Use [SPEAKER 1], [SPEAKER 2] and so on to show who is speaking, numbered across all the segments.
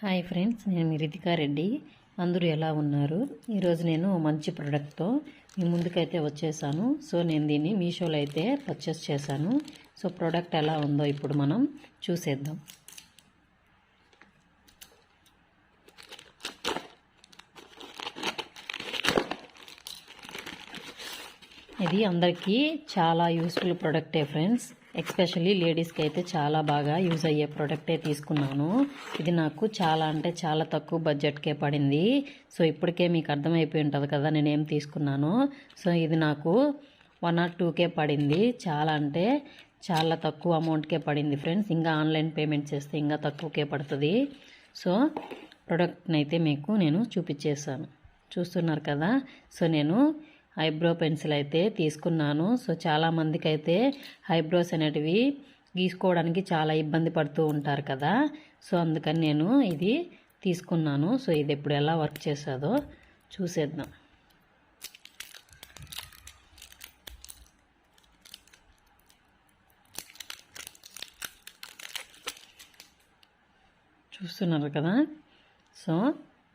[SPEAKER 1] Hi friends నేను మీ రితికా రెడ్డి. అందరూ ఎలా ఉన్నారు? ఈరోజు నేను మంచి ప్రోడక్ట్తో మీ ముందుకైతే వచ్చేసాను. సో నేను దీన్ని మీషోలో అయితే పర్చేస్ చేశాను. సో ప్రోడక్ట్ ఎలా ఉందో ఇప్పుడు మనం చూసేద్దాం. ఇది అందరికీ చాలా యూస్ఫుల్ ప్రోడక్టే ఫ్రెండ్స్ ఎక్స్పెషల్లీ లేడీస్కి అయితే చాలా బాగా యూజ్ అయ్యే ప్రోడక్టే తీసుకున్నాను. ఇది నాకు చాలా అంటే చాలా తక్కువ బడ్జెట్కే పడింది. సో ఇప్పటికే మీకు అర్థమైపోయి ఉంటుంది కదా నేను ఏం తీసుకున్నాను. సో ఇది నాకు వన్ ఆర్ టూకే పడింది. చాలా అంటే చాలా తక్కువ అమౌంట్కే పడింది ఫ్రెండ్స్ ఇంకా ఆన్లైన్ పేమెంట్ చేస్తే ఇంకా తక్కువకే పడుతుంది. సో ప్రోడక్ట్ని అయితే మీకు నేను చూపించేసాను చూస్తున్నారు కదా? సో నేను ఐబ్రో పెన్సిల్ అయితే తీసుకున్నాను. సో చాలామందికి అయితే ఐబ్రోస్ అనేటివి గీసుకోవడానికి చాలా ఇబ్బంది పడుతూ ఉంటారు కదా. సో అందుకని నేను ఇది తీసుకున్నాను. సో ఇది ఎప్పుడు ఎలా వర్క్ చేస్తుందో చూసేద్దాం. చూస్తున్నారు కదా. సో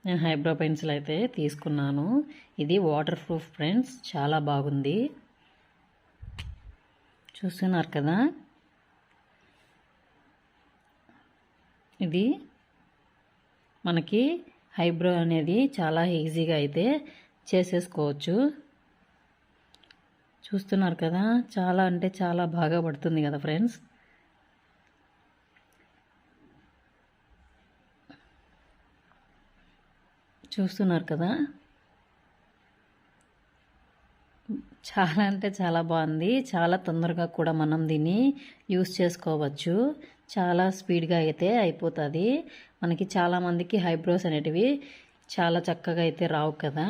[SPEAKER 1] నేను హైబ్రో పెన్సిల్ అయితే తీసుకున్నాను. ఇది వాటర్ ప్రూఫ్ ఫ్రెండ్స్ చాలా బాగుంది. చూస్తున్నారు కదా? ఇది మనకి హైబ్రో అనేది చాలా ఈజీగా అయితే చేసేసుకోవచ్చు. చూస్తున్నారు కదా? చాలా అంటే చాలా బాగా పడుతుంది కదా ఫ్రెండ్స్? చూస్తున్నారు కదా. చాలా అంటే చాలా బాగుంది. చాలా తొందరగా కూడా మనం దీన్ని యూస్ చేసుకోవచ్చు. చాలా స్పీడ్గా అయితే అయిపోతుంది. మనకి చాలామందికి హైబ్రోస్ అనేటివి చాలా చక్కగా అయితే రావు కదా.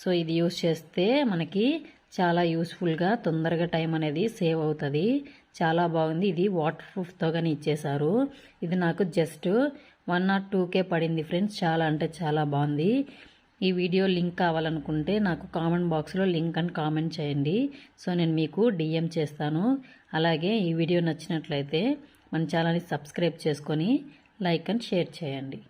[SPEAKER 1] సో ఇది యూస్ చేస్తే మనకి చాలా యూస్ఫుల్గా తొందరగా టైం అనేది సేవ్ అవుతుంది. చాలా బాగుంది. ఇది వాటర్ ప్రూఫ్తో కానీ ఇచ్చేశారు. ఇది నాకు జస్ట్ వన్ నాట్ టూకే పడింది ఫ్రెండ్స్. చాలా అంటే చాలా బాగుంది. ఈ వీడియో లింక్ కావాలనుకుంటే నాకు కామెంట్ బాక్స్లో లింక్ అని కామెంట్ చేయండి. సో నేను మీకు డిఎం చేస్తాను. అలాగే ఈ వీడియో నచ్చినట్లయితే మన ఛానల్ని సబ్స్క్రైబ్ చేసుకొని లైక్ అండ్ షేర్ చేయండి.